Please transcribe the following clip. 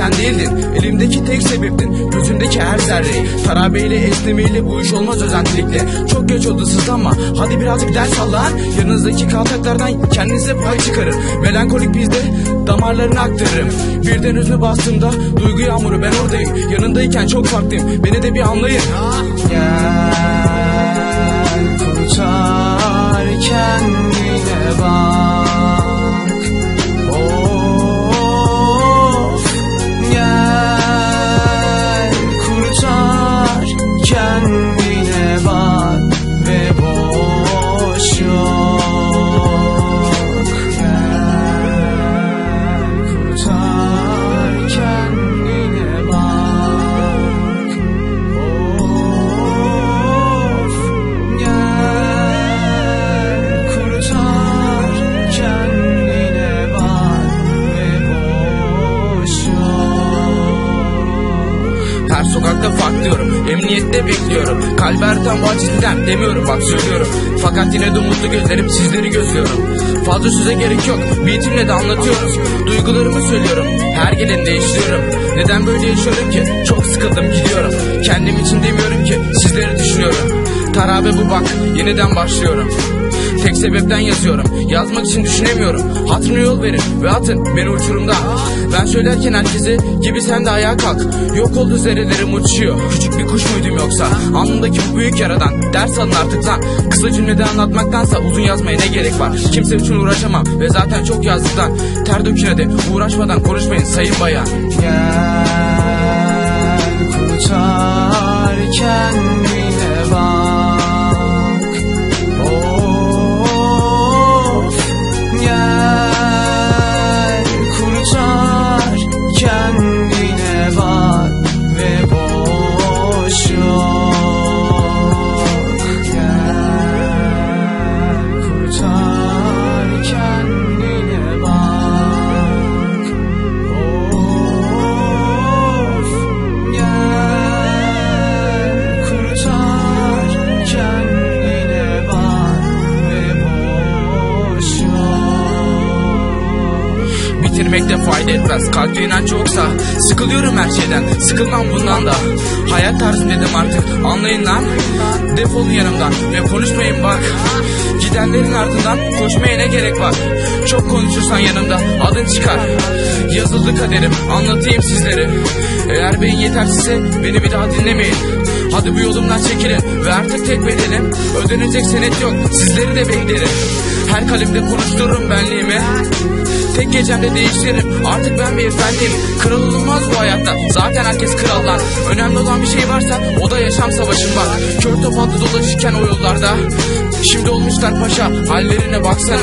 sen değildin Elimdeki tek sebeptin. Gözündeki her zerreyi Tarabeyle esnemeyle bu iş olmaz özentilikle Çok geç oldu sızlanma Hadi birazcık ders al lan. Yanınızdaki kaltaklardan kendinize pay çıkarın. Melankolik bizde damarlarını aktarırım. Birden üzme bastığımda Duygu yağmuru ben oradayım. Yanındayken çok farklıyım Beni de bir anlayın. Gel Her sokakta farklıyorum Emniyette bekliyorum. Kalbi artan bahçesinden demiyorum bak söylüyorum. Fakat yine de mutlu gözlerim sizleri gözlüyorum. Fazla söze gerek yok Beatimle de anlatıyoruz. Duygularımı söylüyorum Her gelin değiştiriyorum. Neden böyle yaşıyorum ki? Çok sıkıldım gidiyorum. Kendim için demiyorum ki Sizleri düşünüyorum. Tarabe bu bak Yeniden başlıyorum Tek sebepten yazıyorum. Yazmak için düşünemiyorum. Hatırına yol verin ve atın beni uçurumda. Ben söylerken herkese gibi sen de ayağa kalk. Yok oldu zerrelerim uçuyor Küçük bir kuş muydum yoksa? Alnımdaki bu büyük yaradan Ders alın artık lan. Kısa cümlede anlatmaktansa uzun yazmaya ne gerek var? Kimse için uğraşamam ve zaten çok yazdıktan Ter dökün hadi. Uğraşmadan konuşmayın sayın bayan. Gel kurtar kendine yok Bitirmekte fayda etmez. Kalpte inanç yoksa Sıkılıyorum her şeyden. Sıkılmam bundan da. Hayat tarzım dedim artık. Anlayın lan. Defolun yanımdan ve konuşmayın bak. Gidenlerin ardından koşmaya ne gerek var? Çok konuşursan yanımda adın çıkar. Yazıldı kaderim. Anlatayım sizlere. Eğer beyin yetersizse beni bir daha dinlemeyin. Hadi bu yolumdan çekilin ve artık tek bedenim Ödenecek senet yok. Sizleri de beklerim. Her kalemde konuştururum benliğimi Tek gecemde değiştiririm Artık ben bir efendiyim. Olunmaz bu hayatta. Zaten herkes krallar. Önemli olan bir şey varsa O da yaşam savaşım var. Kör topallı dolaşırken o yollarda. Şimdi olmuşlar paşa. Hallerine baksana